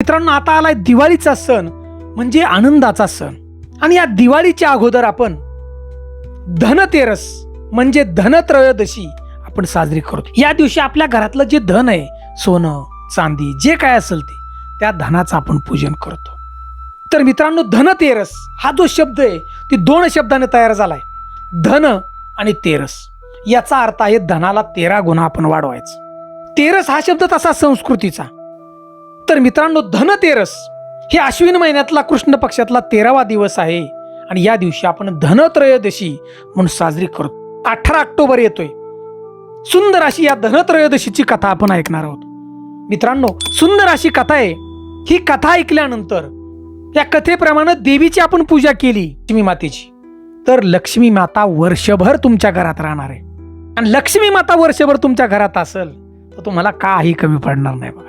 मित्रांनो आता आलाय दिवाळीचा सण म्हणजे आनंदाचा सण. आणि या दिवाळीच्या अगोदर आपण धनतेरस म्हणजे धनत्रयोदशी आपण साजरी करतो. या दिवशी आपल्या घरातलं जे धन आहे सोनं चांदी जे काय असेल ते त्या धनाचं आपण पूजन करतो. तर मित्रांनो धनतेरस हा जो शब्द आहे ती दोन शब्दाने तयार झालाय. धन आणि तेरस. याचा अर्थ आहे धनाला तेरा गुन्हा आपण वाढवायचं. तेरस हा शब्द तसा संस्कृतीचा. तर मित्रांनो धनतेरस हे अश्विन महिन्यातला कृष्ण पक्षातला तेरावा दिवस आहे. आणि या दिवशी आपण धनत्रयोदशी म्हणून साजरी करतो. अठरा ऑक्टोबर येतोय. सुंदर अशी या धनत्रयोदशीची कथा आपण ऐकणार आहोत. मित्रांनो सुंदर अशी कथा आहे. ही कथा ऐकल्यानंतर या कथेप्रमाणे देवीची आपण पूजा केली लक्ष्मी मातेची. तर लक्ष्मी माता वर्षभर तुमच्या घरात राहणार आहे. आणि लक्ष्मी माता वर्षभर तुमच्या घरात असेल तर तुम्हाला काही कमी पडणार नाही बघा.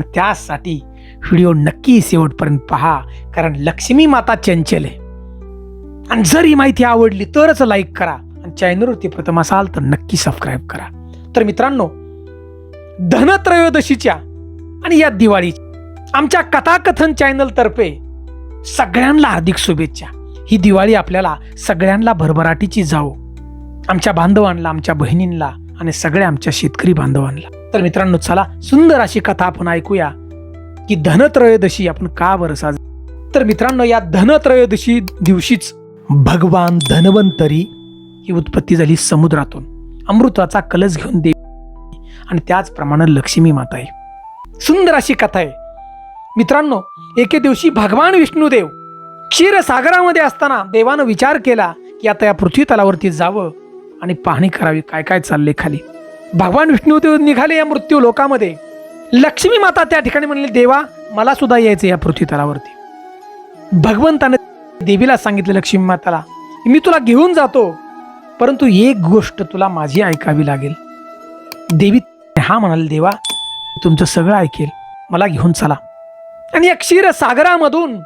आणि त्यासाठी व्हिडिओ नक्की शेवटपर्यंत पहा कारण लक्ष्मी माता चंचल आहे. आणि जर ही माहिती आवडली तरच लाईक करा आणि चॅनलवरती प्रथम असाल तर नक्की सबस्क्राईब करा. तर मित्रांनो धनत्रयोदशीच्या आणि या दिवाळी आमच्या कथाकथन चॅनलतर्फे सगळ्यांना हार्दिक शुभेच्छा. ही दिवाळी आपल्याला सगळ्यांना भरभराटीची जाओ आमच्या बांधवांना आमच्या बहिणींना आणि सगळ्या आमच्या शेतकरी बांधवांना. तर मित्रांनो चला सुंदर अशी कथा आपण ऐकूया की धनत्रयोदशी आपण का बरं साज तर मित्रांनो या धनत्रयोदशी दिवशीच भगवान धन्वंतरी ही उत्पत्ती झाली समुद्रातून. अमृताचा कलश घेऊन देवी आणि त्याचप्रमाणे लक्ष्मी माता आहे सुंदर अशी कथा आहे. मित्रांनो एके दिवशी भगवान विष्णुदेव क्षीरसागरामध्ये असताना देवानं विचार केला की आता या पृथ्वी तलावरती जावं आणि पाहणी करावी. काय काय चालले खाली? भगवान विष्णुदेव निघाले या मृत्यू लोकामध्ये. लक्ष्मी माता त्या ठिकाणी म्हणले देवा मला सुद्धा यायचं या पृथ्वी तलावरती. भगवंताने देवीला सांगितलं लक्ष्मी माताला मी तुला घेऊन जातो परंतु एक गोष्ट तुला माझी ऐकावी लागेल. देवी हा म्हणाल देवा तुमचं सगळं ऐकेल मला घेऊन चला. आणि या क्षीर सागरामधून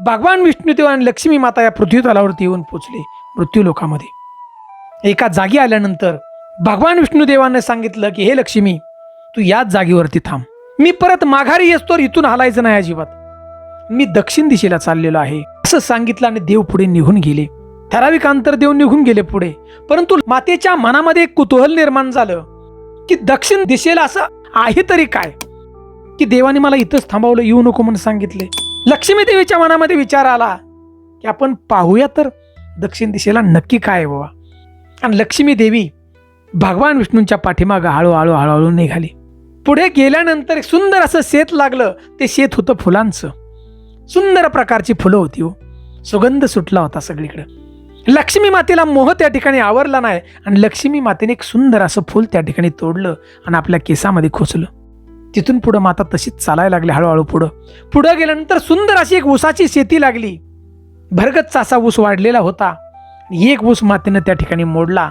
भगवान विष्णुदेव आणि लक्ष्मी माता या पृथ्वी तलावरती येऊन पोचले मृत्यू लोकामध्ये. एका जागी आल्यानंतर भगवान विष्णुदेवानं सांगितलं की हे लक्ष्मी तू याच जागेवरती थांब. मी परत माघारी येतो इथून हलायचं नाही अजिबात. मी दक्षिण दिशेला चाललेलो आहे. असं सांगितलं आणि देव पुढे निघून गेले. ठराविक अंतर देव निघून गेले पुढे. परंतु मातेच्या मनामध्ये एक कुतूहल निर्माण झालं की दक्षिण दिशेला असं आहे तरी काय? की देवाने मला इथंच थांबवलं येऊ नको म्हणून सांगितले. लक्ष्मी देवीच्या मनामध्ये विचार आला की आपण पाहूया तर दक्षिण दिशेला नक्की काय आहे बाबा. आणि लक्ष्मी देवी भगवान विष्णूंच्या पाठीमागं हळूहळू हळूहळू निघाली. पुढे गेल्यानंतर एक सुंदर असं शेत लागलं. ते शेत होतं फुलांचं. सुंदर प्रकारची फुलं होती हो. सुगंध सुटला होता सगळीकडे. लक्ष्मी मातेला मोह त्या ठिकाणी आवरला नाही आणि लक्ष्मी मातेने एक सुंदर असं फूल त्या ठिकाणी तोडलं आणि आपल्या केसामध्ये खोचलं तिथून पुढं माता तशीच चालायला लागली हळूहळू पुढं. पुढं गेल्यानंतर सुंदर अशी एक ऊसाची शेती लागली. भरगतचा असा ऊस वाढलेला होता. एक ऊस मातेनं त्या ठिकाणी मोडला.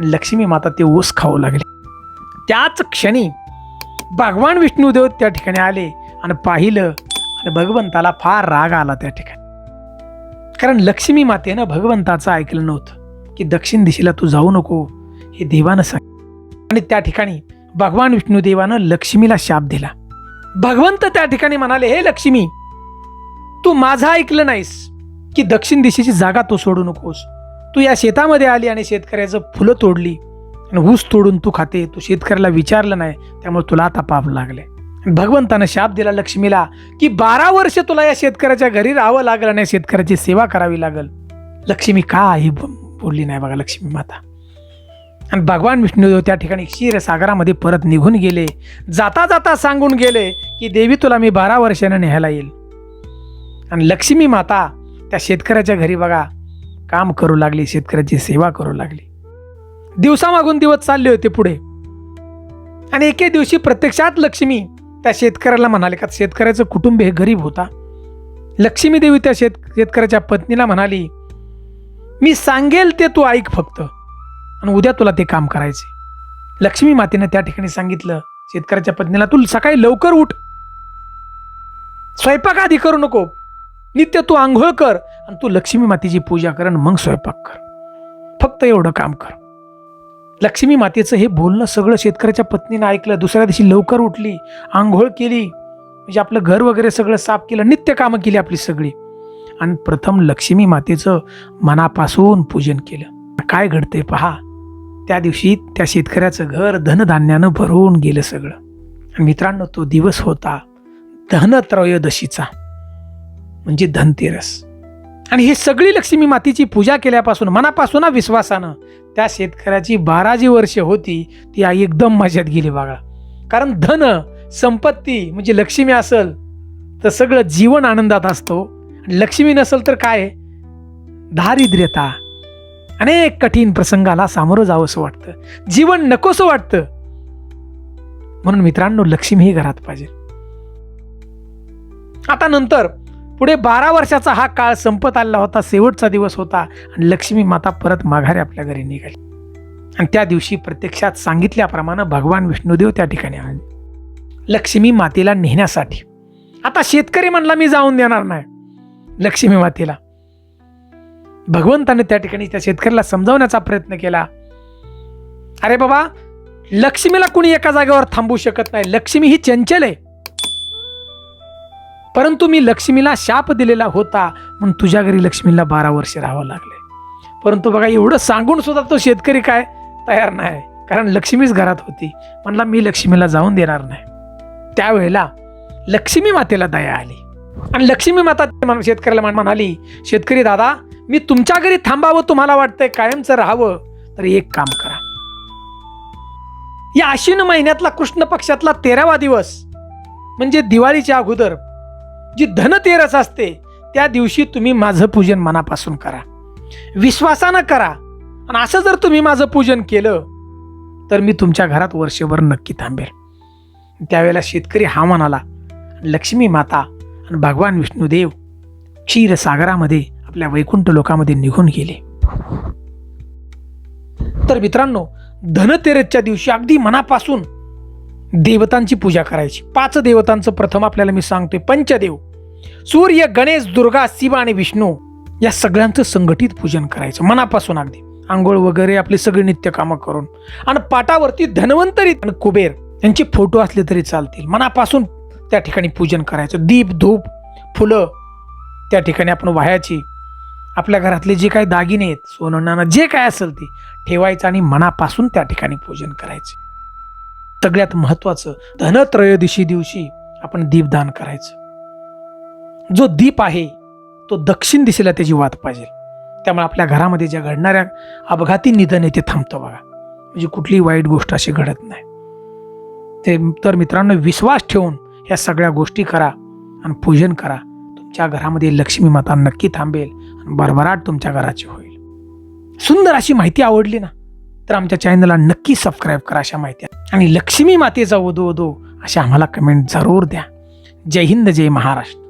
लक्ष्मी माता ते ऊस खाऊ लागले. त्याच क्षणी भगवान विष्णुदेव त्या ठिकाणी आले आणि पाहिलं आणि भगवंताला फार राग आला त्या ठिकाणी. कारण लक्ष्मी मातेनं भगवंताचं ऐकलं नव्हतं की दक्षिण दिशेला तू जाऊ नको हे देवानं सांग. आणि त्या ठिकाणी भगवान विष्णुदेवानं लक्ष्मीला शाप दिला. भगवंत त्या ठिकाणी म्हणाले हे लक्ष्मी तू माझं ऐकलं नाहीस की दक्षिण दिशेची जागा तू सोडू नकोस. तू या शेतामध्ये आली आणि शेतकऱ्याचं फुलं तोडली आणि ऊस तोडून तू खाते तू शेतकऱ्याला विचारलं नाही त्यामुळे तुला आता पाप लागले. आणि भगवंतानं शाप दिला लक्ष्मीला की बारा वर्ष तुला या शेतकऱ्याच्या घरी राहावं लागलं आणि शेतकऱ्याची सेवा करावी लागल. लक्ष्मी का ही बोलली नाही बघा लक्ष्मी माता. आणि भगवान विष्णुदेव त्या ठिकाणी क्षीरसागरामध्ये परत निघून गेले. जाता जाता सांगून गेले की देवी तुला मी बारा वर्षानं न्यायला येईल. आणि लक्ष्मी माता त्या शेतकऱ्याच्या घरी बघा काम करू लागली शेतकऱ्याची सेवा करू लागली. दिवसामागून दिवस चालले होते पुढे. आणि एके दिवशी प्रत्यक्षात लक्ष्मी त्या शेतकऱ्याला म्हणाले का शेतकऱ्याचं कुटुंब हे गरीब होता. लक्ष्मी देवी त्या शेत शेतकऱ्याच्या पत्नीला म्हणाली मी सांगेल ते तू ऐक फक्त आणि उद्या तुला ते काम करायचे. लक्ष्मी मातेनं त्या ठिकाणी सांगितलं शेतकऱ्याच्या पत्नीला तू सकाळी लवकर उठ. स्वयंपाक आधी करू नको नित्य तू आंघोळ कर आणि तू लक्ष्मी मातेची पूजा कर आणि मग स्वयंपाक कर. फक्त एवढं काम कर. लक्ष्मी मातेचं हे बोलणं सगळं शेतकऱ्याच्या पत्नीनं ऐकलं दुसऱ्या दिवशी लवकर उठली आंघोळ केली म्हणजे आपलं घर वगैरे सगळं साफ केलं नित्य कामं केली आपली सगळी. आणि प्रथम लक्ष्मी मातेचं मनापासून पूजन केलं. काय घडतंय पहा त्या दिवशी त्या शेतकऱ्याचं घर धनधान्यानं भरून गेलं सगळं. मित्रांनो तो दिवस होता धनत्रयोदशीचा. म्हणजे धनतेरस. आणि ही सगळी लक्ष्मी मातीची पूजा केल्यापासून मनापासून विश्वासानं त्या शेतकऱ्याची बारा जी वर्ष होती ती आई एकदम मजात गेली बघा कारण धन संपत्ती म्हणजे लक्ष्मी असल तर सगळं जीवन आनंदात असतो. आणि लक्ष्मी नसल तर काय? दारिद्र्यता. अनेक कठीण प्रसंगाला सामोरं जावंसं वाटतं. जीवन नकोसं वाटतं. म्हणून मित्रांनो लक्ष्मी ही घरात पाहिजे. आता नंतर पुढे बारा वर्षाचा हा काळ संपत आलेला होता शेवटचा दिवस होता आणि लक्ष्मी माता परत माघारी आपल्या घरी निघाली. आणि त्या दिवशी प्रत्यक्षात सांगितल्याप्रमाणे भगवान विष्णुदेव त्या ठिकाणी आले. लक्ष्मी मातेला नेण्यासाठी. आता शेतकरी म्हणला मी जाऊन देणार नाही. लक्ष्मी मातेला. भगवंताने त्या ठिकाणी त्या शेतकऱ्याला समजावण्याचा प्रयत्न केला. अरे बाबा लक्ष्मीला कुणी एका जागेवर थांबू शकत नाही. लक्ष्मी ही चंचल आहे. परंतु मी लक्ष्मीला शाप दिलेला होता म्हणून तुझ्या घरी लक्ष्मीला बारा वर्ष राहावं लागले. परंतु बघा एवढं सांगून सुद्धा तो शेतकरी काय तयार नाही. कारण लक्ष्मीच घरात होती. म्हणला मी लक्ष्मीला जाऊन देणार नाही. त्यावेळेला लक्ष्मी मातेला दया आली. आणि लक्ष्मी माता शेतकऱ्याला म्हण- म्हणाली शेतकरी दादा मी तुमच्या घरी थांबावं तुम्हाला वाटतंय कायमचं राहावं तर एक काम करा. या आश्विन महिन्यातला कृष्ण पक्षातला तेरावा दिवस म्हणजे दिवाळीच्या अगोदर जी धनतेरस असते त्या दिवशी तुम्ही माझं पूजन मनापासून करा. विश्वासानं करा. आणि असं जर तुम्ही माझं पूजन केलं तर मी तुमच्या घरात वर्षभर नक्की थांबेल. त्यावेळेला शेतकरी हा म्हणाला लक्ष्मी माता आणि भगवान विष्णुदेव क्षीरसागरामध्ये आपल्या वैकुंठ लोकामध्ये निघून गेले. तर मित्रांनो धनतेरसच्या दिवशी अगदी मनापासून देवतांची पूजा करायची. पाच देवतांचं प्रथम आपल्याला मी सांगतोय पंचदेव. सूर्य गणेश दुर्गा शिव आणि विष्णू या सगळ्यांचं संघटित पूजन करायचं मनापासून अगदी. आंघोळ वगैरे आपली सगळी नित्य कामं करून. आणि पाटावरती धन्वंतरी आणि कुबेर यांचे फोटो असले तरी चालतील. मनापासून त्या ठिकाणी पूजन करायचं. दीप धूप फुलं त्या ठिकाणी आपण वाह्याची. आपल्या घरातले जे काही दागिने आहेत सोनं नाणं जे काय असेल ते ठेवायचं आणि मनापासून त्या ठिकाणी पूजन करायचे. सगळ्यात महत्वाचं धनत्रयोदशी दिवशी आपण दीपदान करायचं. जो दीप आहे तो दक्षिण दिशेला त्याची वाट पाहिजे. त्यामुळे आपल्या घरामध्ये ज्या घडणाऱ्या अपघाती निधन आहे ते थांबतं बघा. म्हणजे कुठलीही वाईट गोष्ट अशी घडत नाही. ते तर मित्रांनो विश्वास ठेवून ह्या सगळ्या गोष्टी करा आणि पूजन करा. तुमच्या घरामध्ये लक्ष्मी माता नक्की थांबेल आणि भरभराट तुमच्या घराची होईल. सुंदर अशी माहिती आवडली ना तर आमच्या चॅनलला नक्की सबस्क्राईब करा अशा माहिती. आणि लक्ष्मी मातेचा ओदो ओदो अशा आम्हाला कमेंट जरूर द्या. जय हिंद जय महाराष्ट्र.